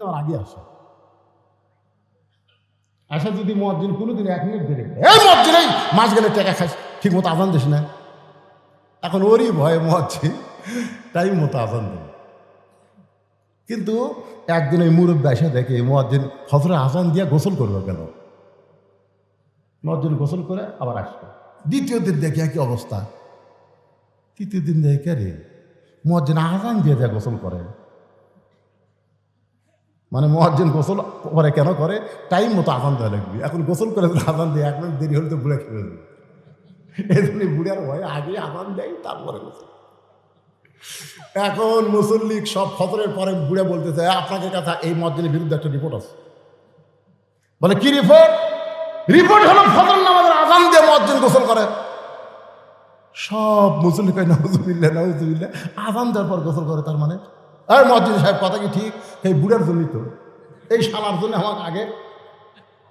তোমার আগে আসে। আসা যদি মসজিদ কোনোদিন এক মিনিট দেরি এই মসজিদ এই মাছ টাকা খাস ঠিক মতো আজান দিস না। এখন ওরই ভয়ে মসজিদ টাইম মতো আজান দেবে। কিন্তু একদিন ওই মুরব্বী এসে দেখে মসজিদ ফসরে আজান দিয়ে গোসল করবে কেন? মসজিদ গোসল করে আবার আসবে। দ্বিতীয় দিন দেখে একই অবস্থা। তৃতীয় দিন দেখে রে মসজিদ আজান দিয়ে দেয় গোসল করে। মানে মহাজন গোসল করে কেন করে? টাইম মতো আজান দেওয়া লাগবে। এখন গোসল করে আজান দিয়ে এক মিনিট দেরি হলে তো বুড়ে খেয়ে এই জন্য বুড়ার ভয় আগে আজান দেয় তারপরে গোসল। এখন মুসল্লিক সব ফজরের পরে বুড়ে বলতেছে "এ, আপনাকে কথা এই মসজিদের বিরুদ্ধে একটা রিপোর্ট আছে। বলে কি রিপোর্ট রিপোর্ট হলো ফজর নামাজের আজান দিয়ে মসজিদ গোসল করে। সব মুসল্লি কয় নজুবিল্লা নজুবিল্লা আজান দেওয়ার পর গোসল করে তার মানে আর মসজিদ সাহেব, কথা কি ঠিক? এই বুড়ার জন্যই তো। এই শালার জন্য আমাকে আগে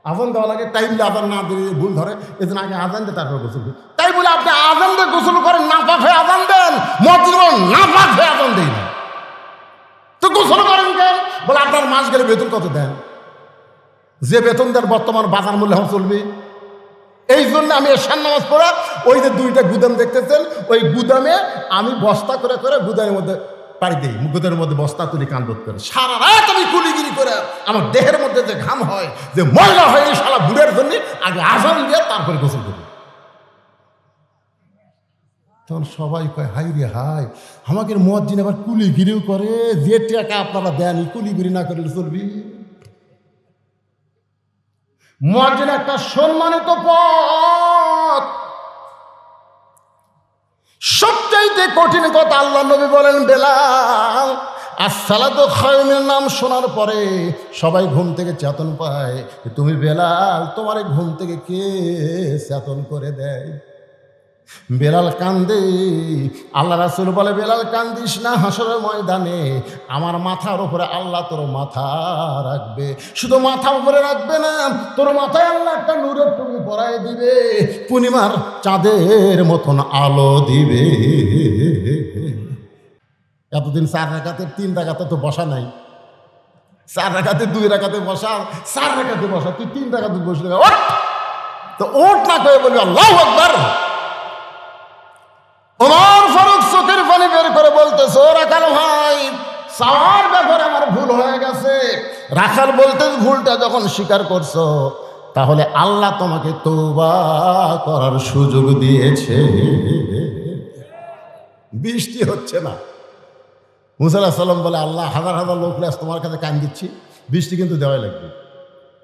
আজান দেওয়া লাগে টাইম দিয়ে আজান না দিয়ে ভুল ধরে। এই জন্য আগে আজান দিয়ে তারপর গোসল করি। তাই বলে আপনি আজান দিয়ে গোসল করেন না পাক হয়ে আজান দেন। বলেন না পাক আজান দেই না। তো গোসল করেন কেন? বলে আপনার মাস গেলে বেতন কত দেন? যে বেতন দেন বর্তমান বাজার মূল্য এখন চলবে। এই জন্য আমি এশান নামাজ পড়া ওই যে দুইটা গুদাম দেখতেছেন, ওই গুদামে আমি বস্তা করে করে গুদামের মধ্যে পাড়ি দিই গুদামের মধ্যে বস্তা তুলি কান্দত করে সারা রাত আমি কুলিগিরি করে আমার দেহের মধ্যে যে ঘাম হয়, যে ময়লা হয়, এই সারা বুড়ের জন্য আগে আজান দিয়ে তারপরে গোসল করি। তখন সবাই কয় হাই রে হাই আমাকে মসজিদ আবার কুলিগিরিও করে, যে টাকা আপনারা দেন, কুলিগিরি না করলে চলবি? মসজিদ একটা সম্মানিত পথ। সবচাইতে কঠিন কথা আল্লাহ নবী বলেন, বেলাল আসসালাদু খয়মের নাম শোনার পরে সবাই ঘুম থেকে চেতন পায় তুমি বেলাল, তোমার ঘুম থেকে কে চেতন করে দেয়? বেলাল কান্দে, আল্লাহ রাসুল বলে, বেলাল, কান্দিস না হাসরের ময়দানে? আমার মাথার উপরে আল্লাহ তোর মাথা রাখবে। শুধু মাথা উপরে রাখবে না, তোর মাথায় আল্লাহ একটা নূরের টুপি পরায় দিবে, পূর্ণিমার চাঁদের মতন আলো দিবে। এতদিন চার রাখাতে তিন রাখাতে তো বসা নাই। চার রাখাতে দুই রাখাতে বসা, চার রাখাতে বসা, তুই তিন রাখাতে বসলে তো ওঠ না করে বলবি, আল্লাহ আকবার ওমর ফারুক চোখের পানি বের করে বলতেছে ও রাখাল ভাই সাওয়ার ব্যাপারে আমার ভুল হয়ে গেছে। রাখাল বলতে ভুলটা যখন স্বীকার করছ তাহলে আল্লাহ তোমাকে তৌবা করার সুযোগ দিয়েছে। বৃষ্টি হচ্ছে না। মুসাল্লাহ সাল্লাম বলে আল্লাহ হাজার হাজার লোক তোমার কাছে কান দিচ্ছি। বৃষ্টি কিন্তু দেওয়াই লাগবে।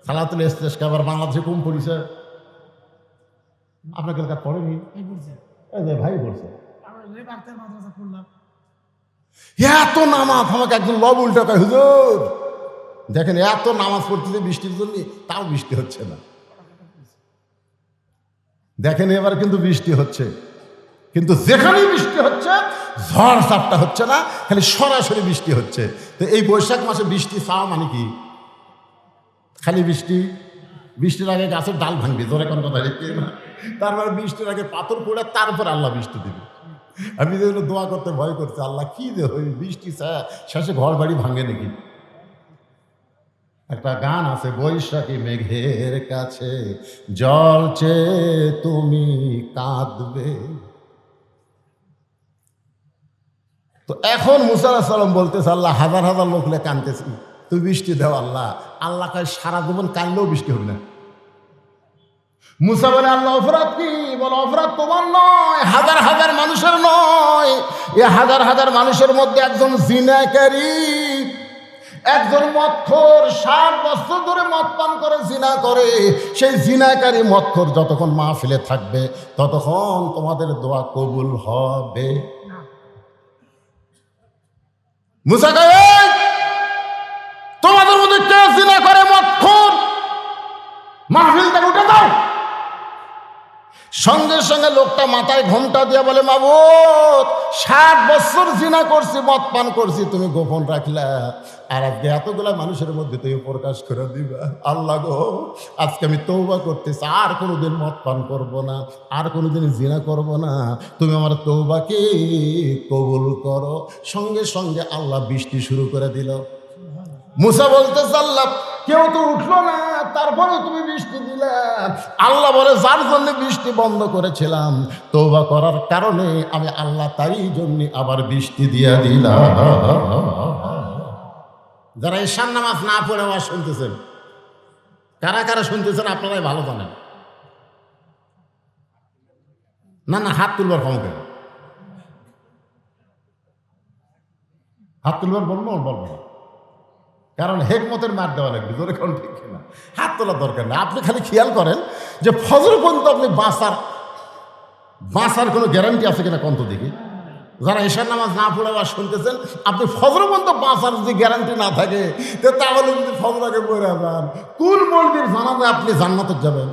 সালাতুল ইস্তেস্কা আবার বাংলাদেশে কম পড়িছে আপনাকে পড়েনি? ভাই বলছে। এত নামাজ, আমাকে একজন লব উল্টা কয়, হুজুর, দেখেন এত নামাজ পড়তেছে বৃষ্টির জন্য, তাও বৃষ্টি হচ্ছে না। দেখেন এবার কিন্তু বৃষ্টি হচ্ছে। কিন্তু যেখানেই বৃষ্টি হচ্ছে, ঝড় চাপটা হচ্ছে না, খালি সরাসরি বৃষ্টি হচ্ছে। তো এই বৈশাখ মাসে বৃষ্টি চাওয়া মানে কি? খালি বৃষ্টি? বৃষ্টির আগে গাছের ডাল ভাঙবে, জোরে কোনো কথা না? বৃষ্টির আগে পাথর পড়ে তারপর আল্লাহ বৃষ্টি দেবে। আমি যে দোয়া করতে ভয় করছি, আল্লাহ কি যে ওই বৃষ্টি ছায়া, শেষে ঘর বাড়ি ভাঙে নাকি? একটা গান আছে, বৈশাখী মেঘের কাছে জল চেয়ে তুমি কাঁদবে। তো এখন মুসার সালাম বলতেছে, আল্লাহ হাজার হাজার লোক লে কানতেছি তুই বৃষ্টি দেও আল্লাহ। আল্লাহ সারা জীবন কানলেও বৃষ্টি হবে না। মুসা বলে, আল্লাহ, অপরাধ কি? বলে, অপরাধ তোমার নয়, হাজার হাজার মানুষের নয়। এ হাজার হাজার মানুষের মধ্যে একজন একজন মৎখর বছর ধরে করে, জিনা করে। সেই জিনাকারী মৎখর যতক্ষণ মাহফিলে থাকবে, ততক্ষণ তোমাদের দোয়া কবুল হবে। মুসা তোমাদের মধ্যে কে জিনা সঙ্গে সঙ্গে লোকটা মাথায় ঘোমটা দিয়ে বলে মাবুত ষাট বছর জিনা করছি, মদ পান করছি, তুমি গোপন রাখলা। আর আজকে এতগুলা মানুষের মধ্যে তুমি প্রকাশ করে দিবা। আল্লাহ গো, আজকে আমি তৌবা করতেছি, আর কোনোদিন মদ পান করব না, আর কোনোদিন জিনা করব না। তুমি আমার তৌবাকে কবুল করো। সঙ্গে সঙ্গে আল্লাহ বৃষ্টি শুরু করে দিল। মুসা বলতে চাল্লাম কেউ তো উঠল না তারপরে তুমি বৃষ্টি দিলে। আল্লাহ বলে, যার জন্য বৃষ্টি বন্ধ করেছিলাম তৌবা করার কারণে আমি আল্লাহ তারই জন্য আবার বৃষ্টি দিয়ে দিলাম। যারা ঈশান নামাজ না পড়ে আওয়াজ শুনতেছেন, কারা কারা শুনতেছেন আপনারাই ভালো জানেন। না না, হাত তুলবার ক্ষমতা হাত তুলবার বলব বলব না। কারণ হেকমতের মার দেওয়া লাগবে, জোরে কোন ঠিক না হাত তোলার দরকার নেই। আপনি খালি খেয়াল করেন যে ফজর পর্যন্ত আপনি বাঁচার বাঁচার কোনো গ্যারান্টি আছে কিনা কন্ত দেখি? যারা এশার নামাজ না পড়ে বা শুনতেছেন, আপনি ফজর পর্যন্ত বাঁচার যদি গ্যারান্টি না থাকে তাহলে যদি ফজর আগে পড়ে যান, কোন মলবির জানাতে আপনি জান্নাতে যাবেন?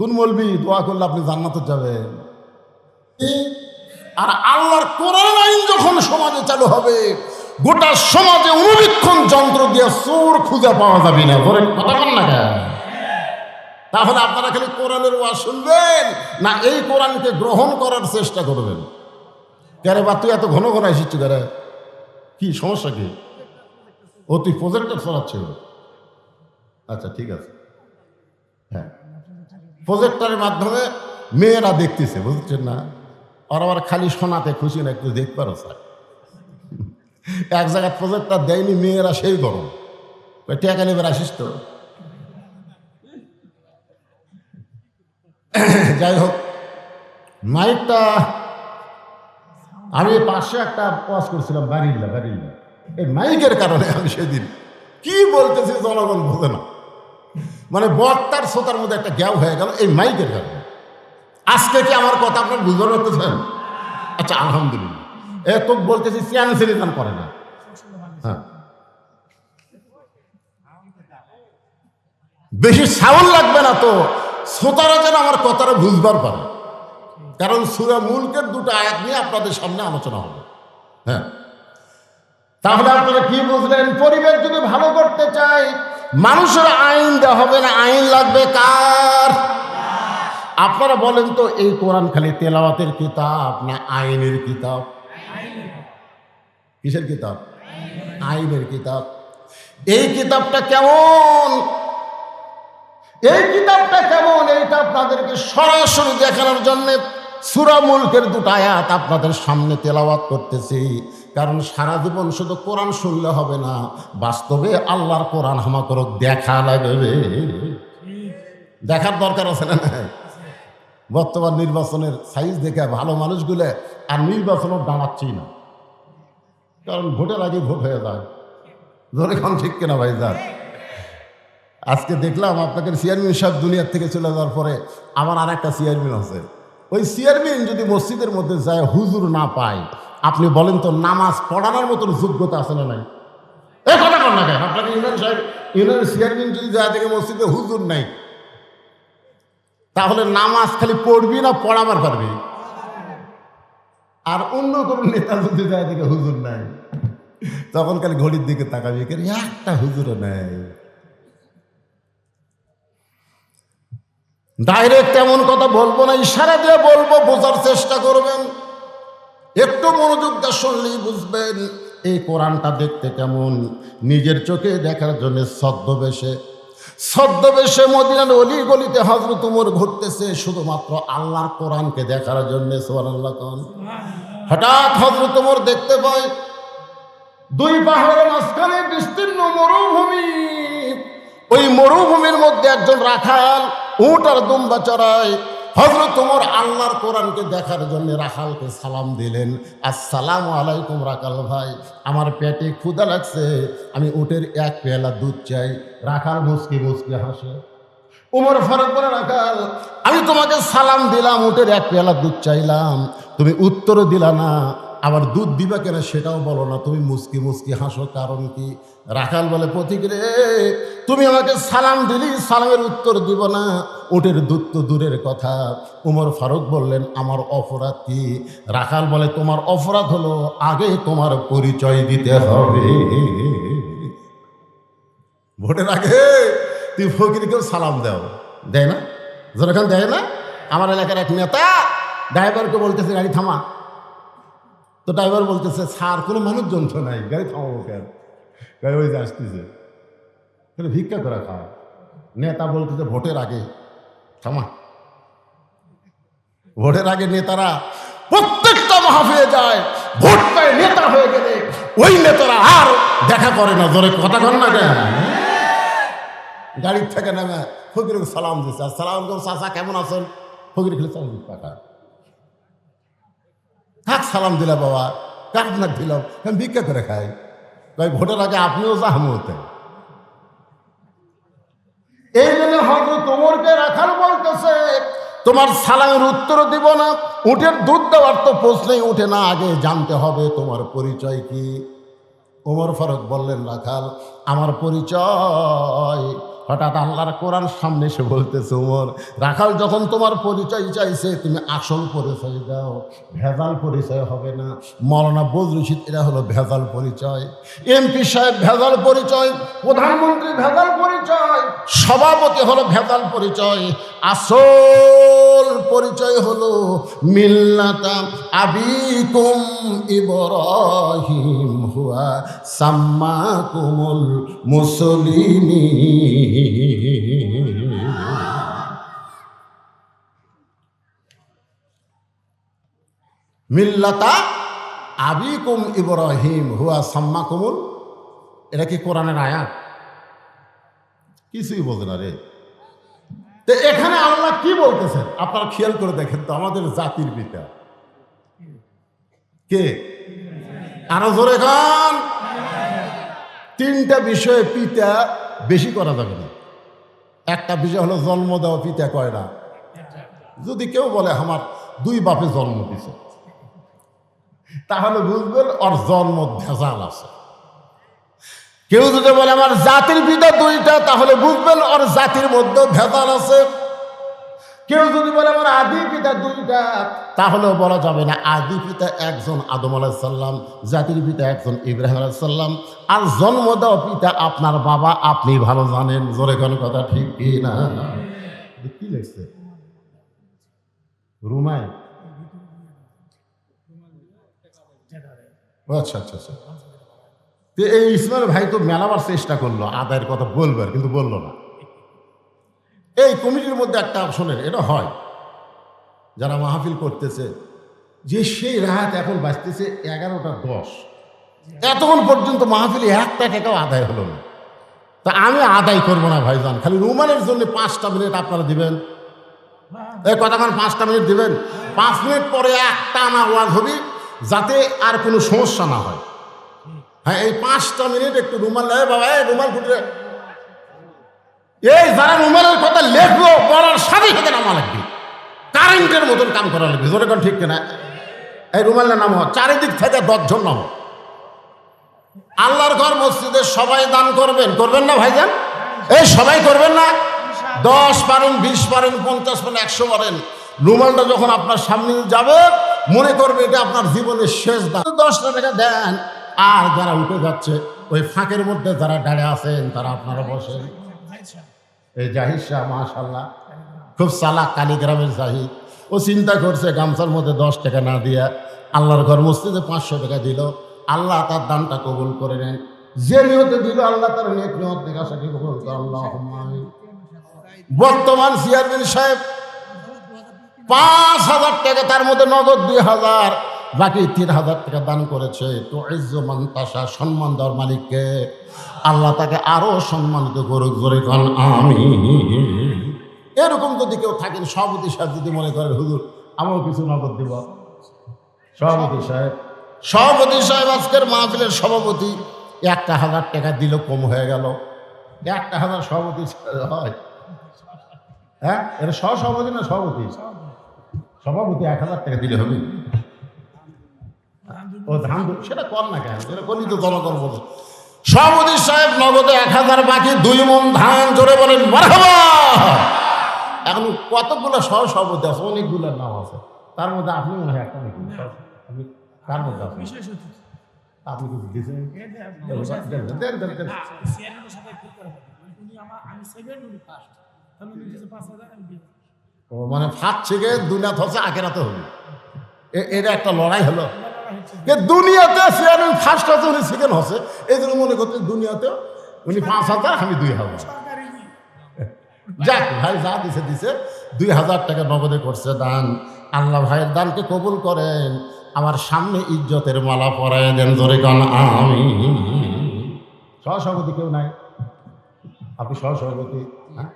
কোন মলবি দোয়া করলে আপনি জান্নাতে যাবেন? আর আল্লাহর কোরআন আইন যখন সমাজে চালু হবে, গোটা সমাজে অনুবীক্ষণ যন্ত্র দিয়ে চোর খুঁজে পাওয়া যাবে না। ধরে কথা বল না কেন? তাহলে আপনারা খালি কোরআনের ওয়াজ শুনবেন না এই কোরআনকে গ্রহণ করার চেষ্টা করবেন? কেরে বা, তুই এত ঘন ঘন আসিস কেরে কি, সমস্যা কি? ও, তুই প্রজেক্টর চলাচ্ছে আচ্ছা ঠিক আছে। হ্যাঁ। প্রজেক্টরের মাধ্যমে মেয়েরা দেখতেছে, বুঝছেন না? আর আবার খালি শোনাতে খুশি না, একটু দেখতে পারো স্যার। এক জায়গায় প্রজেক্টর দেয়নি, মেয়েরা সেই গরম। টাকা নেবে আসিস তো? যাই হোক, মাইকটা, আমি পাশে একটা ওয়াজ করছিলাম বাড়িল্লা বাড়িল্লা এই মাইকের কারণে আমি সেদিন কি বলতেছি জনগণ বোঝে না। মানে বক্তার শ্রোতার মধ্যে একটা গ্যাপ হয়ে গেল এই মাইকের কারণে। আজকে কি আমার কথা আপনার বুঝতে পারতেছেন? আচ্ছা আলহামদুলিল্লাহ। এ তো বলতেছি সিয়ান সিরিজান করে না। হ্যাঁ। বেশি সাউন্ড লাগবে না তো, শ্রোতারা যেন আমার কথাটা বুঝবার পারে। কারণ সুরা মুলকের দুটো আয়াত নিয়ে আপনাদের সামনে আলোচনা হবে। হ্যাঁ। তাহলে আপনারা কি বুঝলেন? পরিবেশ যদি ভালো করতে চাই মানুষের আইন দেওয়া হবে না, আইন লাগবে কার? আপনারা বলেন তো, এই কোরআন খালি তেলাওয়াতের কিতাব না আইনের কিতাব? কিসের কিতাব? আইনের কিতাব। এই কিতাবটা কেমন? এই কিতাবটা কেমন? এইটা আপনাদেরকে সরাসরি দেখানোর জন্য সুরা মুলকের দুটো আয়াত আপনাদের সামনে তেলাওয়াত করতেছি। কারণ সারা জীবন শুধু কোরআন শুনলে হবে না, বাস্তবে আল্লাহর কোরআন হামাকর দেখা লাগবে। দেখার দরকার আছে না? বর্তমান নির্বাচনের সাইজ দেখে ভালো মানুষগুলো আর নির্বাচনও দাঁড়াচ্ছেই না। কারণ ভোটের আগে ভোট হয়ে যায়। ধরে খান ঠিক কিনা ভাই যান। আজকে দেখলাম আপনাকে চেয়ারম্যান সাহেব দুনিয়ার থেকে চলে যাওয়ার পরে আমার আর একটা চেয়ারম্যান আছে। ওই চেয়ারম্যান যদি মসজিদের মধ্যে যায়, হুজুর না পায়, আপনি বলেন তো নামাজ পড়ানোর মতন যোগ্যতা আছে না নাই? এই কথা কর না কেন? আপনাকে ইউনিয়ন সাহেব, ইউনিয়নের চেয়ারম্যান যদি যায় থেকে মসজিদে হুজুর নাই। তাহলে নামাজ খালি পড়বি না পড়াবার পারবি? আর অন্য কোনো নেতা যদি যায় থেকে হুজুর নাই। তখন খালি ঘড়ির দিকে তাকাবি একটা হুজুরও নাই। ডাইরেক্ট এমন কথা বলব না, ইশারা দিয়ে বলব, বোঝার চেষ্টা করবেন। একটু মনোযোগ দিয়ে শুনলেই বুঝবেন, এই কোরআনটা দেখতে কেমন। নিজের চোখে দেখার জন্য ছদ্মবেশে ছদ্মবেশে মদিনার অলি গলিতে হজরত উমর ঘুরতেছে, শুধুমাত্র আল্লাহর কোরআনকে দেখার জন্য সোয়াল্লাহ কন। হঠাৎ হজরত উমর দেখতে পায়, দুই পাহাড়ের মাঝখানে বিস্তীর্ণ মরুভূমি। ওই মরুভূমির মধ্যে একজন রাখাল, উট আর দুম্বা চড়ায়। হজরত তোমার আল্লাহর কোরআনকে দেখার জন্য রাখালকে সালাম দিলেন। আসসালাম আলাইকুম রাখাল ভাই, আমার পেটে ক্ষুদা লাগছে, আমি উটের এক পেয়ালা দুধ চাই। রাখাল মুসকি মুসকি হাসে। উমর ফারুক বলে, রাখাল, আমি তোমাকে সালাম দিলাম, উটের এক পেয়ালা দুধ চাইলাম। তুমি উত্তর দিলা না আবার দুধ দিবা কেন সেটাও বলো না। তুমি মুসকি মুসকি হাসো, কারণ কি? রাখাল বলে প্রতীক রে তুমি আমাকে সালাম দিলি, সালামের উত্তর দিব না। ওটের দুধ তো দূরের কথা। উমর ফারুক বললেন, আমার অপরাধ কি? রাখাল বলে, তোমার অপরাধ হলো আগে তোমার পরিচয় দিতে হবে। ভোটের আগে তুই ফকিরকেও সালাম দাও। দেয় না? যেরকম দেয় না? আমার এলাকার এক নেতা ড্রাইভারকে বলতেছে, গাড়ি থামা। তো ড্রাইভার বলতেছে, স্যার, কোনো মানুষজন তো নাই, গাড়ি থামাবো কেন? গাড়ি ওই যে আসতেছে। ভিক্ষা করে খাওয়া নেতা বলতেছে, ভোটের আগে থামা। ভোটের আগে নেতারা প্রত্যেকটা মাহফিলে যায় ভোট পায় নেতা হয়ে গেলে ওই নেতারা আর দেখা করে না ধরে কথা কর না কেন? গাড়ির থেকে নেমে ফকির সালাম দিচ্ছে আর সালাম কেমন আছেন? ফকির খেলে চাল টাকা কাক সালাম দিলা বাবা। কাক না দিলাম। আমি ভিক্ষা করে খাই। ভাই, ভোটের আগে আপনিও জাহাম হতেন এই জন্য হয়তো তোমারকে রাখার বলতেছে, তোমার সালামের উত্তর দিব না। উঠের দুধ দেওয়ার তো প্রশ্নেই উঠে না। আগে জানতে হবে তোমার পরিচয় কি? ওমর ফারুক বললেন, রাখাল, আমার পরিচয়। হঠাৎ আল্লাহর কোরআন সামনে এসে বলতেছে, ওমর, রাখাল, যখন তোমার পরিচয় চাইছে, তুমি আসল পরিচয় দাও। ভেজাল পরিচয় হবে না। মৌলানা বদরুশিদ এরা হলো ভেজাল পরিচয়। এমপি সাহেব, ভেজাল পরিচয়। প্রধানমন্ত্রী, ভেজাল পরিচয়। সভাপতি হলো ভেজাল পরিচয়। আসল পরিচয় হলো মিল্লাতা আবিকুম ইব্রাহিম হুয়া সাম্মাকুমুল মুসলিমি মিল্লাতা আবিকুম ইব্রাহিম হুয়া সাম্মাকুমুল। এটা কি কোরআনের আয়াত? কিছুই বলতে না রে। তো এখানে আল্লাহ কি বলতেছেন? আপনারা খেয়াল করে দেখেন তো, আমাদের জাতির পিতা। কে? আরও জোরে খান তিনটা বিষয়ে পিতা বেশি করা যাবে না। একটা বিষয় হলো জন্ম দেওয়া পিতা কয় না? যদি কেউ বলে, আমার দুই বাপে জন্ম দিছে তাহলে বুঝবেন ওর জন্ম ভেজাল আছে। কেউ যদি বলে, আমার জাতির পিতা দুইটা তাহলে বুঝবেন ওর জাতির মধ্যে ভেজাল আছে। কেউ যদি বলে, আমার আদি পিতা দুইটা তাহলেও বলা যাবে না, আদি পিতা একজন আদম আলাহিসাল্লাম জাতির পিতা একজন ইব্রাহিম আলাহিসাল্লাম আর জন্ম দেওয়া পিতা আপনার বাবা, আপনি ভালো জানেন। জোরে কোনো কথা ঠিক কি না? কি রুমায় আচ্ছা আচ্ছা আচ্ছা। তো এই ইসমাইল ভাই তো মেলাবার চেষ্টা করল, আদায়ের কথা বলবার কিন্তু বলল না। এই কমিটির মধ্যে একটা শোনেন এটা হয়। যারা মাহফিল করতেছে, যে সেই রাত এখন বাঁচতেছে এগারোটা দশ। এতক্ষণ পর্যন্ত মাহফিলে একটা টাকাও আদায় হলো না। তা আমি আদায় করব না ভাই ভাইজান, খালি রুমানের জন্য পাঁচটা মিনিট আপনারা দিবেন। এই কতক্ষণ পাঁচটা মিনিট দিবেন। পাঁচ মিনিট পরে একটা আনা ওয়াজ হবি যাতে আর কোনো সমস্যা না হয়। হ্যাঁ এই পাঁচটা মিনিট একটু রুমাল নেয়, বাবা, এই রুমাল ফুটে এই যারা রুমালের কথা লেখলো পড়ার সাথে সাথে নামা লাগবে। কারেন্টের মতন কাম করা লাগবে, জোরে কোন ঠিক কিনা? এই রুমালের নাম হয় চারিদিক থেকে দশজন নাম। আল্লাহর ঘর মসজিদে সবাই দান করবেন করবেন না ভাইজান? এই সবাই করবেন না? দশ পারেন, বিশ পারেন, পঞ্চাশ পারেন, একশো পারেন। রুমালটা যখন আপনার সামনে যাবে, মনে করবে এটা আপনার জীবনের শেষ দান। দশটা টাকা দেন। আর যারা উঠে যাচ্ছে, ওই ফাঁকের মধ্যে যারা দাঁড়িয়ে আছেন, তারা আপনারা বসেন। এই জাহিদ শাহ মাশাল্লাহ খুব সালাক কালীগ্রামের জাহিদ। ও চিন্তা করছে গামছার মধ্যে দশ টাকা না দিয়া আল্লাহর ঘর মসজিদে পাঁচশো টাকা দিল। আল্লাহ তার দানটা কবুল করে নেন যে নিয়তে দিল, আল্লাহ তার নেক নিয়ত সাথে কবুল করে। আল্লাহ বর্তমান চেয়ারম্যান সাহেব, পাঁচ হাজার টাকা তার মধ্যে নগদ দুই হাজার। বাকি তিন হাজার টাকা দান করেছে, তো ইজ্জমান তাসা সম্মান দেওয়ার মালিককে আল্লাহ তাকে আরও সম্মানিত করুক, জোরে কন আমি এরকম যদি কেউ থাকেন, সভাপতি সাহেব যদি মনে করেন, হুজুর, আমারও কিছু নগদ দিব। সভাপতি সাহেব সভাপতি সাহেব আজকের মাহফিলের সভাপতি, একটা হাজার টাকা দিল, কম হয়ে গেল। একটা হাজার সভাপতি হয়। হ্যাঁ এটা সহ সভাপতি না সভাপতি? সভাপতি এক হাজার টাকা দিলে হবে। ও ধান সেটা কর না কেন? সেটা করলি তো জনগণ বলে। সভাপতি সাহেব নগদে এক হাজার বাকি দুই মন ধান জোরে বলেন মারহাবা! এখন কতগুলো সহ সভাপতি আছে? অনেকগুলো নাম আছে। তার মধ্যে আপনি মনে হয় একটা নাকি? আপনি কার মধ্যে আপনি কিছু দিয়েছেন এ দে- দেন, দেন, দেন, দেন, দেন। না, চেয়ারম্যানের সাথে ঠিক করা হবে। উনি আমার আমি সেকেন্ড উনি ফার্স্ট তাহলে উনি দিয়েছে পাঁচ হাজার আমি দিই ও মানে ফাঁক থেকে দুনিয়া হচ্ছে আখেরাতে হবে এ- এটা একটা লড়াই হলো। যে দুনিয়াতে চেয়ারম্যান ফার্স্ট হচ্ছে উনি সেকেন্ড হচ্ছে এই জন্য মনে করতে দুনিয়াতে উনি পাঁচ হাজার আমি দুই হাজার। যাক ভাই যা দিছে দিছে। দুই হাজার টাকা নগদে করছে দান। আল্লাহ ভাইয়ের দানকে কবুল করেন। আমার সামনে ইজ্জতের মালা পরায় দেন জোরে গান আমি সহসভাপতি কেউ নাই? আপনি সহসভাপতি হ্যাঁ?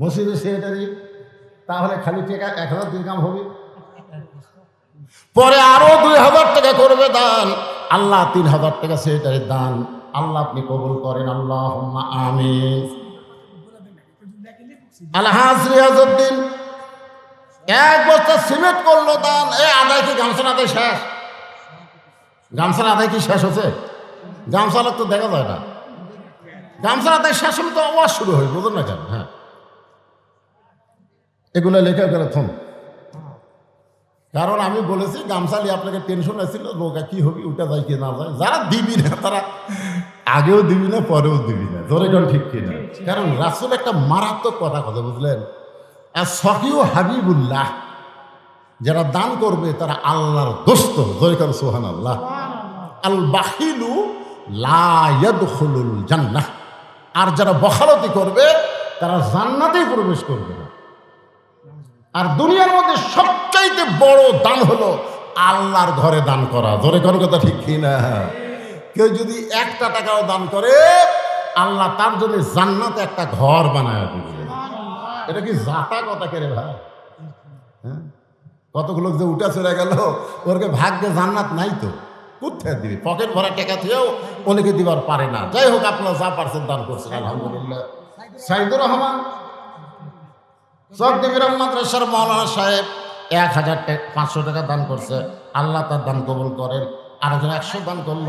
মসজিদের সেক্রেটারি তাহলে খালি টাকা এক হাজার দুই কাম হবে। পরে আরও দুই হাজার টাকা করবে দান। আল্লাহ তিন হাজার টাকা সেক্রেটারির দান। আল্লাহ আপনি কবুল করেন। আল্লাহ বুঝছি। এক বস্তা সিমেন্ট করল দান। এ আদায় কি গামছার আদায় শেষ? গামছার আদায় কি শেষ হচ্ছে? গামছার তো দেখা যায় না। গামছার আদায় শেষ হলে তো আওয়াজ শুরু হয় বুঝুন না কেন? হ্যাঁ। এগুলো লেখা গেলে থম। কারণ আমি বলেছি গামছালি আপনাকে টেনশন আসছিল নৌকা কি হবে উঠা যায় কি না যায় যারা দিবি না তারা আগেও দিবি না পরেও দিবি না ধরে কোন। ঠিক কিনা কারণ রাসুল একটা মারাত্মক কথা কথা বুঝলেন? আর সকিও হাবিবুল্লাহ যারা দান করবে তারা আল্লাহর দোস্ত ধরে কোন সোহান আল্লাহ আল বাহিলু লায়াদুল জান্নাহ। আর যারা বখালতি করবে তারা জান্নাতেই প্রবেশ করবে না। আর দুনিয়ার মধ্যে সবচাইতে বড় দান হলো আল্লাহর ঘরে দান করা। ধরে কোন কথা ঠিক কি না? কেউ যদি একটা টাকাও দান করে, আল্লাহ তার জন্য জান্নাতে একটা ঘর বানায় দিবে। এটা কি জাতা কথা কেরে ভাই? হ্যাঁ? কতগুলো যে উঠা চলে গেল, ওরকে ভাগ্যে জান্নাত নাই তো। কোথায় দিবে? পকেট ভরা টাকা থেকেও অনেকে দিবার পারে না। যাই হোক, আপনারা যা পারছেন দান করছেন, আলহামদুলিল্লাহ। সাইদুর রহমান চকদেবীরাম মাদ্রাসার মৌলানা সাহেব এক হাজার পাঁচশো টাকা দান করছে। আল্লাহ তার দান কবুল করেন। আর আরেকজন একশো দান করল।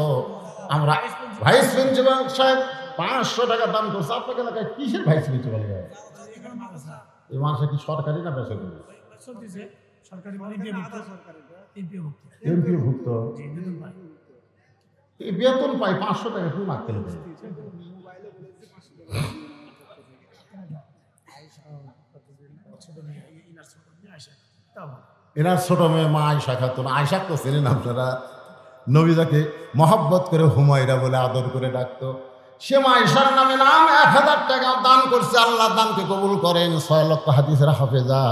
আমরা ভাইস প্রিন্সিপাল সাহেব পাঁচশো টাকা দান করছে। আপনাকে এলাকায় কিসের ভাইস প্রিন্সিপাল এই মানুষের কি সরকারি না বেসরকারি? এই বেতন পাই পাঁচশো টাকা কি মারতে হবে ছোট এনার ছোট মেয়ে মা আয়সা খাতুন। আয়সা তো চেনেন আপনারা? নবীদাকে মহব্বত করে হুমায়রা বলে আদর করে ডাকতো। সে মা আয়সার নামে নাম এক হাজার টাকা দান করছে, আল্লাহ দানকে কবুল করেন। ছয় লক্ষ হাদিসের হাফেজা।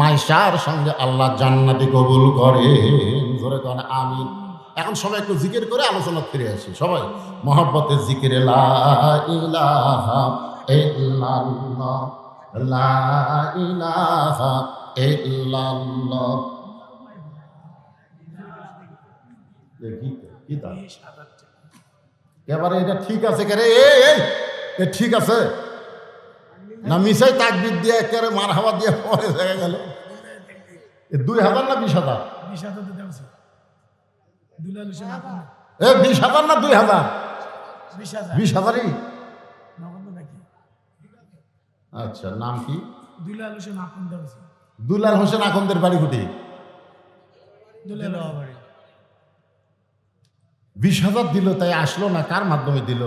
মাইশার সঙ্গে আল্লাহ জান্নাতি কবুল করেন। ধরে কন, আমিন। এখন সবাই একটু জিকির করে আলোচনা ফিরে আসি। সবাই মহব্বতের জিকিরে, লা ইলাহা ইল্লাল্লাহ, লা ইল্লাল্লাহ। দেখি কি তা এবারে এটা ঠিক আছে কে রে? এ ঠিক আছে। না মিশাই তাকবির দিয়ে একেবারে মার হাওয়া দিয়ে পরে দেখা গেল। এ দুই হাজার না বিশ হাজার? বিশ হাজার এ বিশ হাজার না দুই হাজার? বিশ হাজারই? আচ্ছা নাম কি? দুলাল হোসেন আপন দেওয়া দুলাল হোসেন আকন্দের বাড়ি কুটি? বাড়ি। বিশ হাজার দিল তাই আসলো না? কার মাধ্যমে দিল?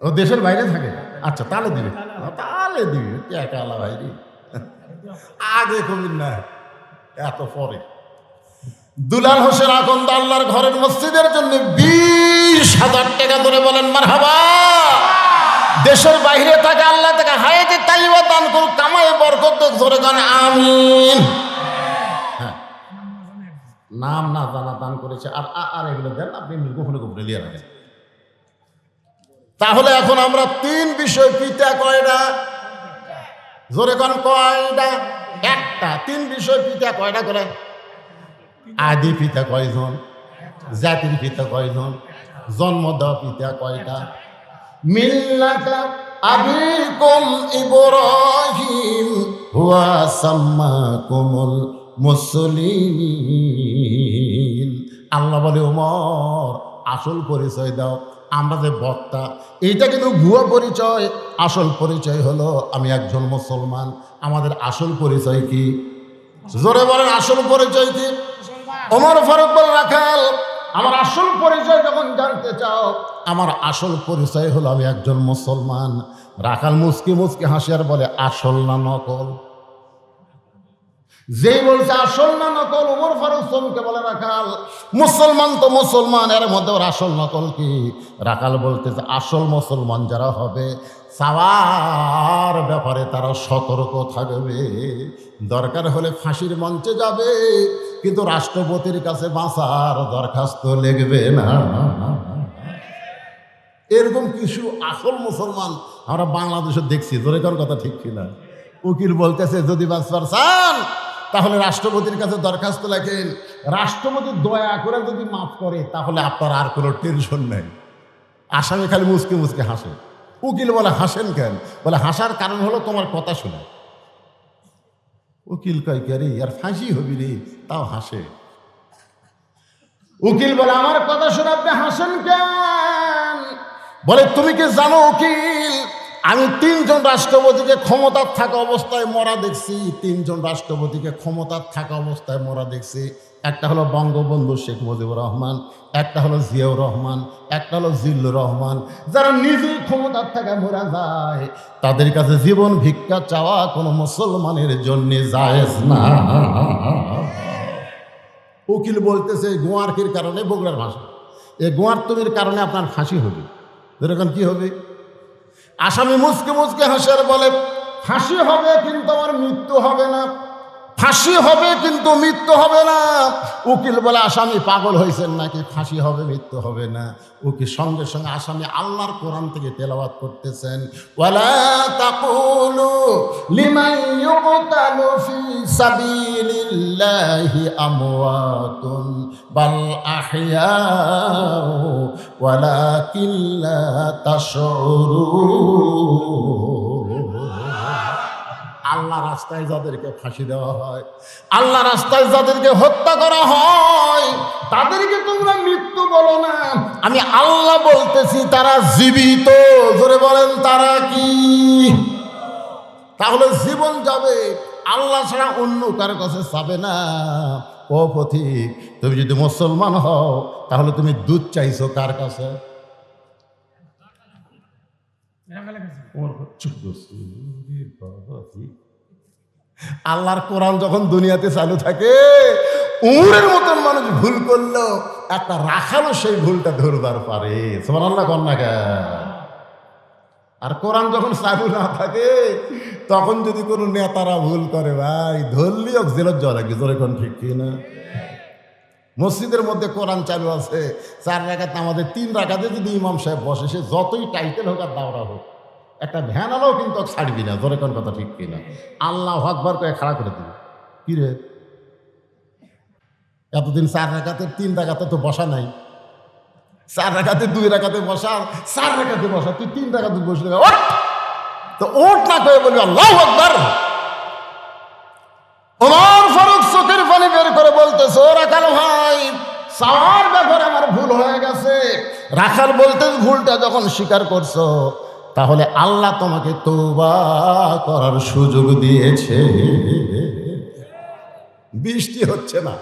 ও দেশের বাইরে থাকে? আচ্ছা তাহলে দিবে। তাহলে দিবে একা আলা ভাইরি আগে কমিন না এত পরে। দুলাল হোসেন আকন্দ আল্লাহর ঘরের মসজিদের জন্য বিশ হাজার টাকা ধরে বলেন মার দেশের বাইরে থাকে, আল্লাহ থেকে হায়াতে তাইবা দান করুক, কামাই বরকত ধরে গান, আমিন। হ্যাঁ। নাম না জানা দান করেছে, আর আর এগুলো দেন, আপনি গোপনে গোপনে নিয়ে রাখেন। তাহলে এখন আমরা তিন বিষয় পিতা কয়টা? জোরে কোন কয়টা? একটা। তিন বিষয় পিতা কয়টা করে? আদি পিতা কয়জন? জাতির পিতা কয়জন? জন্ম দেওয়া পিতা কয়টা? মিল্লাতা আবিকুম ইব্রাহিম হুয়া সাম্মাকুমুল মুসলিমিন। আল্লাহ বলে ওমর আসল পরিচয় দাও আমরা যে বক্তা এইটা কিন্তু ভুয়া পরিচয়। আসল পরিচয় হলো আমি একজন মুসলমান। আমাদের আসল পরিচয় কি? জোরে বলেন আসল পরিচয় কি? ওমর ফারুক বল রাখাল আমার আসল পরিচয় যখন জানতে চাও, আমার আসল পরিচয় হলো আমি একজন মুসলমান। রাখাল মুসকি মুসকি হাসিয়ার বলে, আসল না নকল। যেই বলছে, আসল না নকল? উমর ফারুক সোমকে বলে রাখাল মুসলমান তো মুসলমান, এর মধ্যে ওর আসল নকল কি? রাখাল বলতেছে, আসল মুসলমান যারা হবে, সাওয়ার ব্যাপারে তারা সতর্ক থাকবে। দরকার হলে ফাঁসির মঞ্চে যাবে, কিন্তু রাষ্ট্রপতির কাছে বাঁচার দরখাস্ত লিখবে না। এরকম কিছু আসল মুসলমান আমরা বাংলাদেশে দেখছি। জোরেকর কথা ঠিক কিনা? উকিল বলতেছে, যদি বাঁচবার চান তাহলে রাষ্ট্রপতির কাছে দরখাস্ত লেখেন, রাষ্ট্রপতি দয়া করে যদি মাফ করে, তাহলে আপনার আর কোনো টেনশন নেই। আসামি খালি মুসকে মুসকে হাসে। উকিল বলে, হাসেন কেন? বলে, হাসার কারণ হলো তোমার কথা শুনে। উকিল কয়, কে রে, আর ফাঁসি হবি রে? তাও হাসে। উকিল বলে, আমার কথা শুনে, আপনি হাসেন কেন? বলে, তুমি কি জানো উকিল আমি তিনজন রাষ্ট্রপতিকে ক্ষমতার থাকা অবস্থায় মরা দেখছি, তিনজন রাষ্ট্রপতিকে ক্ষমতার থাকা অবস্থায় মরা দেখছি। একটা হলো বঙ্গবন্ধু শেখ মুজিবুর রহমান, একটা হলো জিয়াউর রহমান, একটা হলো জিল্লুর রহমান। যারা নিজেই ক্ষমতার থাকা মরা যায়, তাদের কাছে জীবন ভিক্ষা চাওয়া কোনো মুসলমানের জন্য জায়েজ না। উকিল বলতেছে, গোয়ারকির কারণে বগুড়ার ভাষা। এই গোয়ার তুমির কারণে আপনার ফাঁসি হবে। যেরকম কি হবে? আসামি মুসকে মুসকে হাসের বলে, ফাঁসি হবে কিন্তু আমার মৃত্যু হবে না। ফাঁসি হবে কিন্তু মৃত্যু হবে না। উকিল বলে, আসামি পাগল হয়েছেন নাকি? ফাঁসি হবে, মৃত্যু হবে না। উকিল সঙ্গে সঙ্গে আসামি আল্লাহর কোরআন থেকে তেলাওয়াত করতেছেন, ওয়ালা তাকুলু লিমান ইউকতালু ফি সাবিলিল্লাহি আমওয়াতুন বাল আহইয়াউ ওয়ালাকিন লা আল্লাহ রাস্তায় যাদেরকে ফাঁসি দেওয়া হয়, আল্লাহ রাস্তায় যাদেরকে হত্যা করা হয়, তাদেরকে তোমরা মৃত্যু বলো না। আমি আল্লাহ বলতেছি, তারা জীবিত। ধরে বলেন, তারা কি? তাহলে জীবন যাবে। আল্লাহ ছাড়া অন্য কারও কাছে যাবে না। ও পথিক, তুমি যদি মুসলমান হও, তাহলে তুমি দুধ চাইছো কার কাছে। আল্লাহর কোরআন যখন দুনিয়াতে চালু থাকে, উমরের মতন মানুষ ভুল করল একটা রাখালো সেই ভুলটা ধরবার পারে। তোমার আল্লাহ কন্যা আর কোরআন যখন চালু না থাকে, তখন যদি কোনো নেতারা ভুল করে, ভাই ধরলিও জেলত যাওয়া লাগে জোরে ঠিক কি না? মসজিদের মধ্যে কোরআন চালু আছে, চার রাখাত আমাদের তিন রাখাতে যদি ইমাম সাহেব বসে, সে যতই টাইটেল হোক আর দাওরা হোক, একটা ভ্যান আলাও কিন্তু ছাড়বি না ধরে কোন কথা ঠিক কিনা আল্লাহ আকবার করে খাড়া করে দিবি। কি রে? এতদিন চার রাখাতে তিন রাখাতে তো বসা নাই। চার রাখাতে, দুই রাখাতে বসা চার রাখাতে বসা, তুই তিন রাখাতে বসলে ওঠ! তো ওঠ না করে বলবি, আল্লাহ আকবার! ফারুক চোখের পানি বের করে বলতেছে রাখাল ভাই সাওয়ার ব্যাপারে আমার ভুল হয়ে গেছে। রাখাল বলতে ভুলটা যখন স্বীকার করছ, তাহলে আল্লাহ তোমাকে তৌবা করার সুযোগ দিয়েছে। বৃষ্টি হচ্ছে না।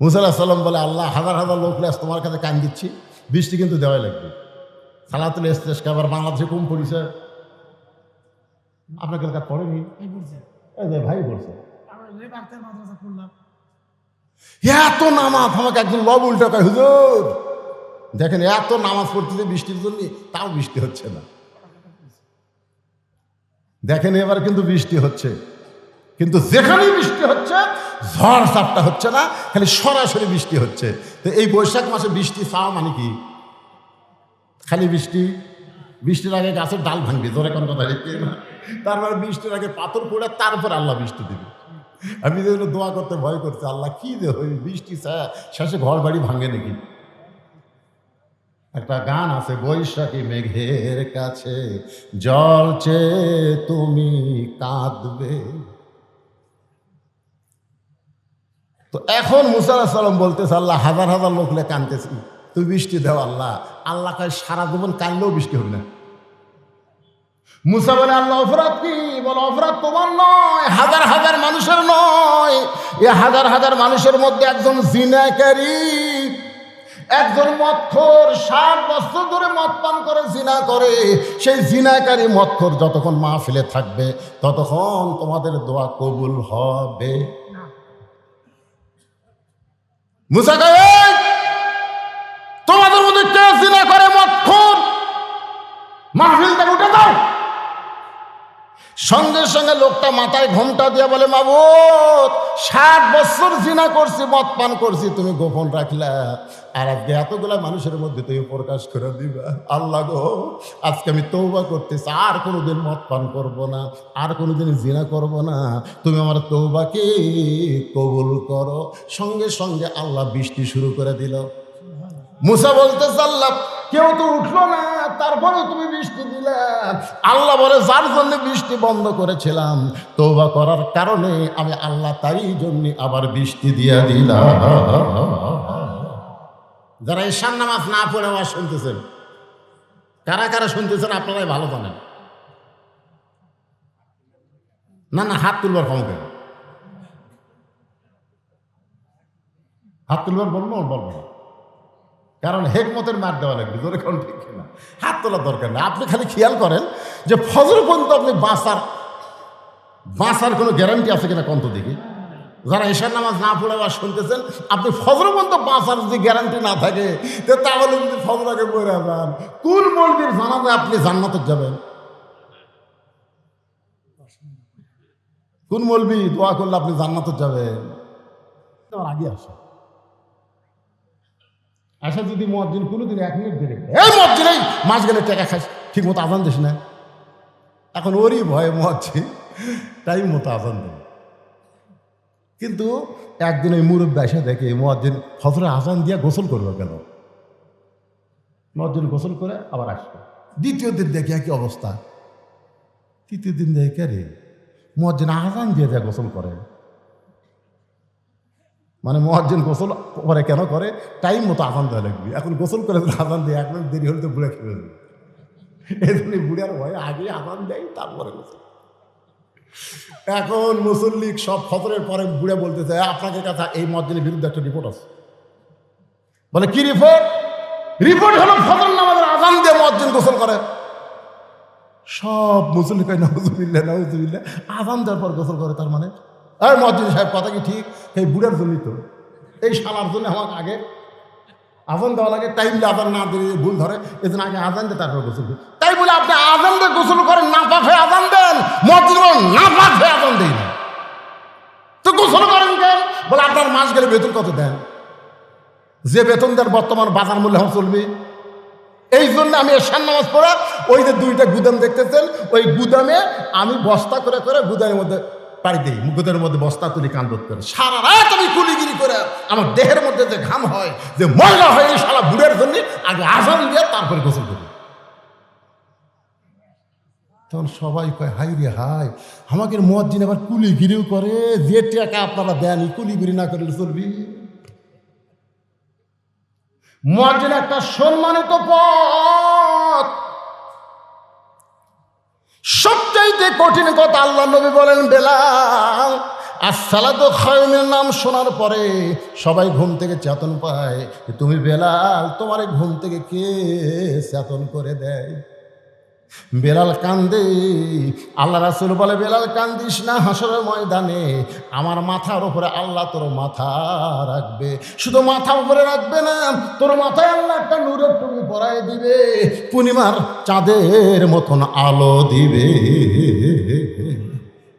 মুসাল্লাহ সাল্লাম বলে আল্লাহ হাজার হাজার লোক আজ তোমার কাছে কান দিচ্ছি বৃষ্টি কিন্তু দেওয়াই লাগবে। সালাতুল ইস্তেস্কা আবার বাংলাদেশে কম পড়িছে আপনাকে এলাকা পড়েনি? ভাই পড়লাম। এত নামাজ আমাকে একজন লব উল্টা কয় হুজুর দেখেন এত নামাজ পড়তেছে বৃষ্টির জন্য তাও বৃষ্টি হচ্ছে না। দেখেন এবার কিন্তু বৃষ্টি হচ্ছে। কিন্তু যেখানেই বৃষ্টি হচ্ছে ঝড় চাপটা হচ্ছে না, খালি সরাসরি বৃষ্টি হচ্ছে। তো এই বৈশাখ মাসে বৃষ্টি চাওয়া মানে কি? খালি বৃষ্টি? বৃষ্টির আগে গাছের ডাল ভাঙবে, জোরে কোনো কথা তারপরে বৃষ্টির আগে পাথর পড়ে তারপর আল্লাহ বৃষ্টি দেবে। আমি যে দোয়া করতে ভয় করছি, আল্লাহ কি যে ওই বৃষ্টি শেষে ঘর বাড়ি ভাঙে নাকি? একটা গান আছে, বৈশাখী মেঘের কাছে, জল চেয়ে তুমি কাঁদবে। তো এখন মুসা সাল্লাম বলতেছে, আল্লাহ, হাজার হাজার লোক লে কানতেছি তুই বৃষ্টি দেও, আল্লাহ। আল্লাহ কাজ সারা জীবন কানলেও বৃষ্টি হবে না। মুসা বলে, আল্লাহ, অপরাধ কি? বলে, অপরাধ তোমার নয়, হাজার হাজার মানুষের নয়। এ হাজার হাজার মানুষের মধ্যে একজন জিনাকারী, একজন মৎখর, ষাট বছর ধরে মদ পান করে, জিনা করে। সেই জিনাকারী মৎখর যতক্ষণ মাহফিলে থাকবে, ততক্ষণ তোমাদের দোয়া কবুল হবে। মুসা তোমাদের মধ্যে কে জিনা করে মৎখর মাহফিল থেকে উঠে দাও সঙ্গে সঙ্গে লোকটা মাথায় ঘোমটা দিয়ে বলে মাবুত ষাট বছর জিনা করছি, মদ পান করছি, তুমি গোপন রাখলা। আর আজকে এতগুলা মানুষের মধ্যে তুমি প্রকাশ করে দিবা। আল্লাহ গো, আজকে আমি তৌবা করতেছি, আর কোনোদিন মদ পান করব না, আর কোনোদিন জিনা করব না। তুমি আমার তৌবাকে কবুল করো। সঙ্গে সঙ্গে আল্লাহ বৃষ্টি শুরু করে দিল। মুসা বলতে চাল্লাম কেউ তো উঠল না। তারপরে তুমি বৃষ্টি দিলে। আল্লাহ বলে, যার জন্য বৃষ্টি বন্ধ করেছিলাম তৌবা করার কারণে আমি আল্লাহ তারই জন্য আবার বৃষ্টি দিয়ে দিলাম। যারা ঈশান নামাজ না পড়ে আবার শুনতেছেন, কারা কারা শুনতেছেন আপনারাই ভালো জানেন। না না, হাত তুলবার ক্ষমতা হাত তুলবার বলব বলব না। কারণ হেকমতের মার দেওয়া লাগবে, জোরে কোন ঠিক না হাত তোলার দরকার নেই। আপনি খালি খেয়াল করেন যে ফজর পর্যন্ত আপনি বাঁচার বাঁচার কোনো গ্যারান্টি আছে কিনা কন্ত দেখি? যারা এশার নামাজ না পড়ে বা শুনতেছেন, আপনি ফজর পর্যন্ত বাঁচার যদি গ্যারান্টি না থাকে তাহলে যদি ফজর আগে পড়ে যান, কোন মলবির জানাতে আপনি জান্নাতে যাবেন? কোন মলবি দোয়া করলে আপনি জান্নাতে যাবেন? আগে আসে আশা যদি মসজিদ কোনোদিন এক মিনিট দেরি এই মসজিদ এই মাছ গেলে টাকা খাস ঠিক মতো আজান দিস না। এখন ওরই ভয়ে মসজিদ টাইম মতো আজান দেবে। কিন্তু একদিন ওই মুরব্বী এসে দেখে মসজিদ ফজরে আজান দিয়ে গোসল করবে কেন? মসজিদ গোসল করে আবার আসবে। দ্বিতীয় দিন দেখে একই অবস্থা। তৃতীয় দিন দেখে রে মসজিদ আজান দিয়ে দেয় গোসল করে। মানে মহাজন গোসল করে কেন করে? টাইম মতো আজান দেওয়া লাগবে। এখন গোসল করে আজান দিয়ে, এক মিনিট দেরি হলে তো বুড়ে খেয়ে যাবে এই জন্য বুড়ার ভয়ে আগে আজান দেয়, তারপরে গোসল। এখন মুসল্লি সব ফজরের পরে বুড়ে বলতেছে আপনাকে কথা, এই মসজিদের বিরুদ্ধে একটা রিপোর্ট আছে। বলে, কি রিপোর্ট রিপোর্ট হলো ফজর নামাজের আজান দিয়ে মসজিদ গোসল করে। সব মুসল্লি কয় নজুবিল্লা নজুবিল্লা আজান দেওয়ার পর গোসল করে, তার মানে? আর মসজিদ সাহেব, কথা কি ঠিক? এই বুড়ার জন্যই তো। এই শালার জন্য আমাকে আগে আজান দেওয়া লাগে টাইম আজান না দিলে ভুল ধরে। এই জন্য আগে আজান দিয়ে তারপর গোসল। তাই বলে আপনি আজান দিয়ে গোসল করেন না পাক আজান দেন, মসজিদ না পাক আজান দেই না। তো গোসল করেন কেন? বলে আপনার মাস গেলে বেতন কত দেন? যে বেতন দেন বর্তমান বাজার মূল্য এখন চলবে। এই জন্য আমি এশান নামাজ পড়া, ওই যে দুইটা গুদাম দেখতেছেন, ওই গুদামে আমি বস্তা করে করে গুদামের মধ্যে পাড়ি দিই গুদামের মধ্যে বস্তা তুলি কান্দত করে। সারা রাত আমি কুলিগিরি করে আমার দেহের মধ্যে যে ঘাম হয়, যে ময়লা হয় সারা বুড়ের জন্য আগে আজান দিয়ে তারপরে গোসল করি। তখন সবাই কয় হাই রে হাই আমাকে মসজিদ আবার কুলিগিরিও করে, যে টাকা আপনারা দেন, কুলিগিরি না করলে চলবি? মসজিদ একটা সম্মানিত পথ সবচাইতে কঠিন কথা আল্লাহ নবী বলেন, বেলাল আর সালাদ খয়নের নাম শোনার পরে সবাই ঘুম থেকে চেতন পায় তুমি বেলাল, তোমার ঘুম থেকে কে চেতন করে দেয়? বেলাল কান্দে। আল্লাহ রাসুল বলে, বেলাল, কান্দিস না হাসরের ময়দানে। আমার মাথার উপরে আল্লাহ তোর মাথা রাখবে। শুধু মাথা উপরে রাখবে না, তোর মাথায় আল্লাহ একটা নূরের টুপি পরাই দিবে। পূর্ণিমার চাঁদের মতন আলো দিবে।